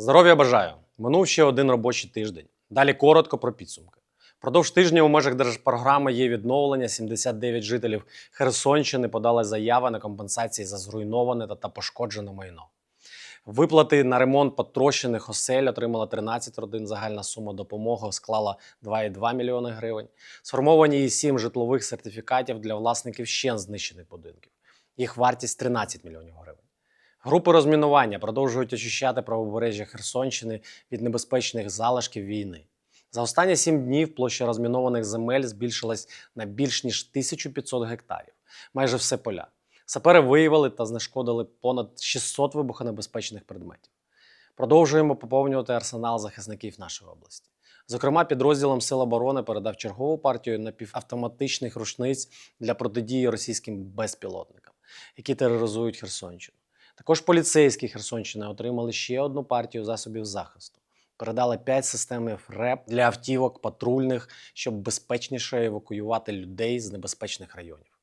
Здоров'я бажаю! Минув ще один робочий тиждень. Далі коротко про підсумки. Продовж тижня у межах держпрограми є відновлення. 79 жителів Херсонщини подали заяви на компенсації за зруйноване та- та пошкоджене майно. Виплати на ремонт потрощених осель отримала 13 родин. Загальна сума допомоги склала 2,2 мільйони гривень. Сформовані і 7 житлових сертифікатів для власників ще знищених будинків. Їх вартість 13 мільйонів гривень. Групи розмінування продовжують очищати правобережжя Херсонщини від небезпечних залишків війни. За останні сім днів площа розмінованих земель збільшилась на більш ніж 1500 гектарів. Майже все поля. Сапери виявили та знешкодили понад 600 вибухонебезпечних предметів. Продовжуємо поповнювати арсенал захисників нашої області. Зокрема, підрозділом Сил оборони передав чергову партію напівавтоматичних рушниць для протидії російським безпілотникам, які тероризують Херсонщину. Також поліцейські Херсонщини отримали ще одну партію засобів захисту. Передали 5 систем РЕП для автівок патрульних, щоб безпечніше евакуювати людей з небезпечних районів.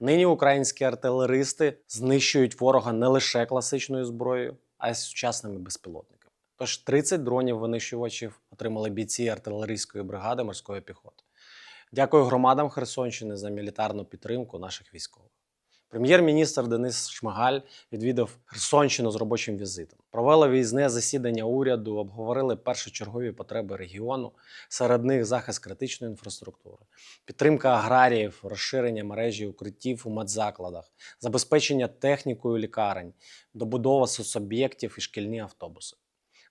Нині українські артилеристи знищують ворога не лише класичною зброєю, а й сучасними безпілотниками. Тож 30 дронів винищувачів отримали бійці артилерійської бригади морської піхоти. Дякую громадам Херсонщини за мілітарну підтримку наших військових. Прем'єр-міністр Денис Шмигаль відвідав Херсонщину з робочим візитом. Провели виїзне засідання уряду, обговорили першочергові потреби регіону, серед них захист критичної інфраструктури, підтримка аграріїв, розширення мережі укриттів у медзакладах, забезпечення технікою лікарень, добудова соцоб'єктів і шкільні автобуси.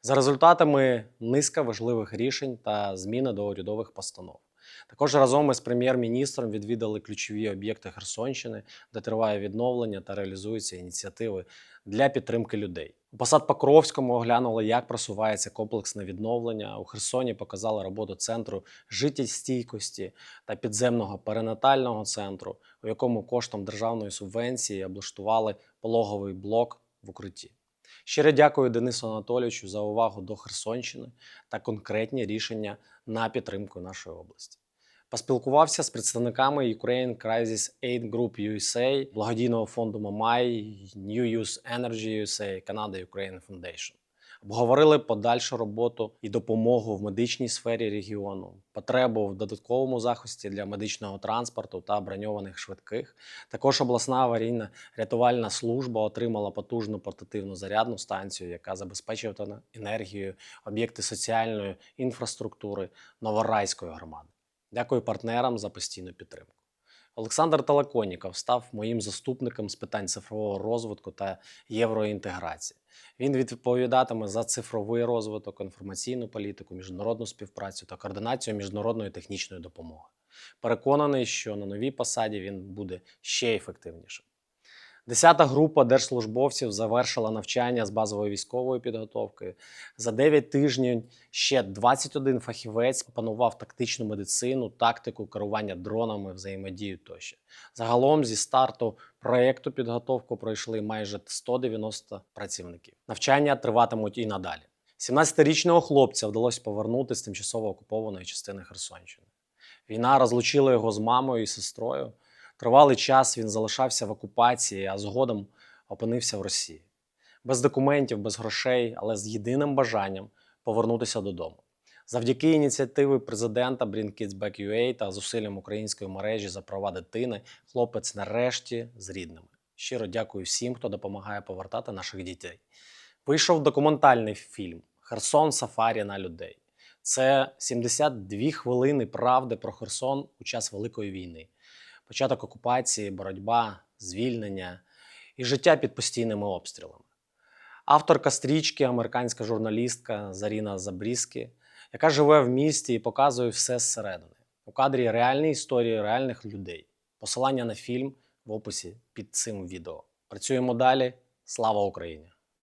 За результатами низка важливих рішень та зміни до урядових постанов. Також разом із прем'єр-міністром відвідали ключові об'єкти Херсонщини, де триває відновлення та реалізуються ініціативи для підтримки людей. У посад Покровському оглянули, як просувається комплексне відновлення. У Херсоні показали роботу центру життєстійкості та підземного перинатального центру, у якому коштом державної субвенції облаштували пологовий блок в укритті. Щиро дякую Денису Анатолійовичу за увагу до Херсонщини та конкретні рішення на підтримку нашої області. Поспілкувався з представниками Ukraine Crisis Aid Group USA, благодійного фонду Мамай, New Use Energy USA, Canada Ukraine Foundation. Обговорили подальшу роботу і допомогу в медичній сфері регіону, потребу в додатковому захисті для медичного транспорту та броньованих швидких. Також обласна аварійна рятувальна служба отримала потужну портативну зарядну станцію, яка забезпечуватиме енергією об'єкти соціальної інфраструктури Новорайської громади. Дякую партнерам за постійну підтримку. Олександр Талаконіков став моїм заступником з питань цифрового розвитку та євроінтеграції. Він відповідатиме за цифровий розвиток, інформаційну політику, міжнародну співпрацю та координацію міжнародної технічної допомоги. Переконаний, що на новій посаді він буде ще ефективнішим. Десята група держслужбовців завершила навчання з базової військової підготовки. За 9 тижнів ще 21 фахівець опанував тактичну медицину, тактику керування дронами, взаємодію тощо. Загалом зі старту проєкту підготовку пройшли майже 190 працівників. Навчання триватимуть і надалі. 17-річного хлопця вдалося повернути з тимчасово окупованої частини Херсонщини. Війна розлучила його з мамою і сестрою. Тривалий час він залишався в окупації, а згодом опинився в Росії. Без документів, без грошей, але з єдиним бажанням повернутися додому. Завдяки ініціативи президента Bring Kids Back UA та зусиллям української мережі за права дитини, хлопець нарешті з рідними. Щиро дякую всім, хто допомагає повертати наших дітей. Вийшов документальний фільм Херсон Сафарі на людей. Це 72 хвилини правди про Херсон у час Великої війни початок окупації, боротьба, звільнення і життя під постійними обстрілами. Авторка стрічки, американська журналістка Заріна Забріскі, яка живе в місті і показує все зсередини. У кадрі реальні історії реальних людей. Посилання на фільм в описі під цим відео. Працюємо далі. Слава Україні!